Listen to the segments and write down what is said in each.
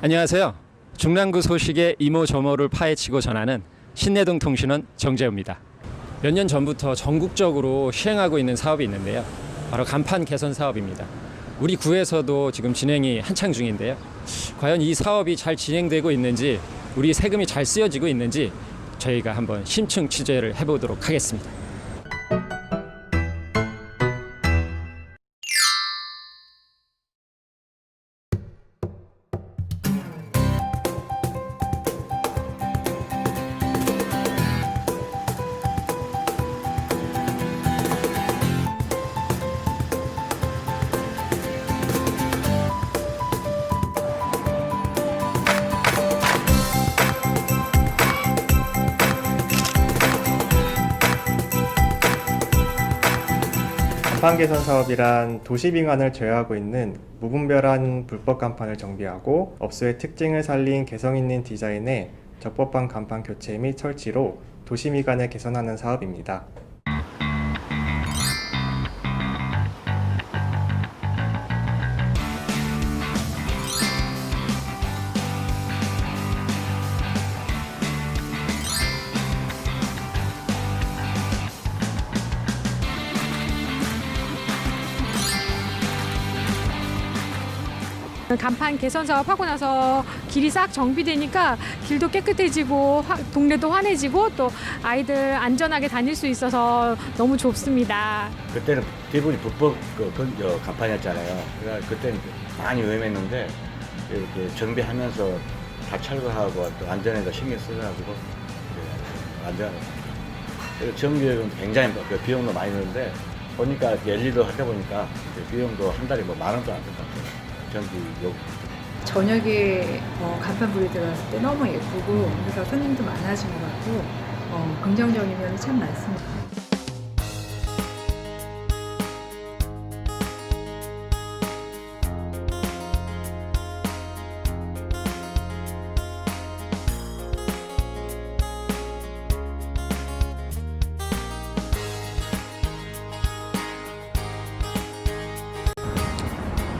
안녕하세요. 중랑구 소식의 이모저모를 파헤치고 전하는 신내동 통신원 정재우입니다. 몇 년 전부터 전국적으로 시행하고 있는 사업이 있는데요. 바로 간판 개선 사업입니다. 우리 구에서도 지금 진행이 한창 중인데요. 과연 이 사업이 잘 진행되고 있는지, 우리 세금이 잘 쓰여지고 있는지 저희가 한번 심층 취재를 해보도록 하겠습니다. 간판 개선 사업이란 도시 빙안을 제어하고 있는 무분별한 불법 간판을 정비하고 업소의 특징을 살린 개성 있는 디자인의 적법한 간판 교체 및 설치로 도시 미관을 개선하는 사업입니다. 간판 개선 사업 하고 나서 길이 싹 정비되니까 길도 깨끗해지고 화- 동네도 환해지고 또 아이들 안전하게 다닐 수 있어서 너무 좋습니다. 그때는 대부분이 불법 그, 그, 저, 간판이었잖아요. 그러니까 그때는 많이 위험했는데 이렇게 정비하면서 다 철거하고 또 안전에도 신경 예, 안전. 정비는 굉장히 그 비용도 많이 드는데 보니까 열일도 하다 보니까 비용도 한 달에 뭐 만 원도 안 든 것 같아요. 전기요. 저녁에 어, 간판 불이 들어갔을 때 너무 예쁘고 그래서 손님도 많아진 것 같고 어, 긍정적인 면이 참 많습니다.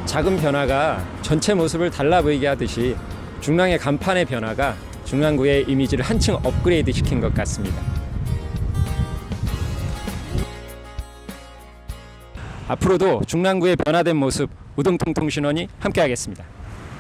작은 변화가 전체 모습을 달라 보이게 하듯이 중랑의 간판의 변화가 중랑구의 이미지를 한층 업그레이드 시킨 것 같습니다. 앞으로도 중랑구의 변화된 모습 우동통통신원이 함께하겠습니다.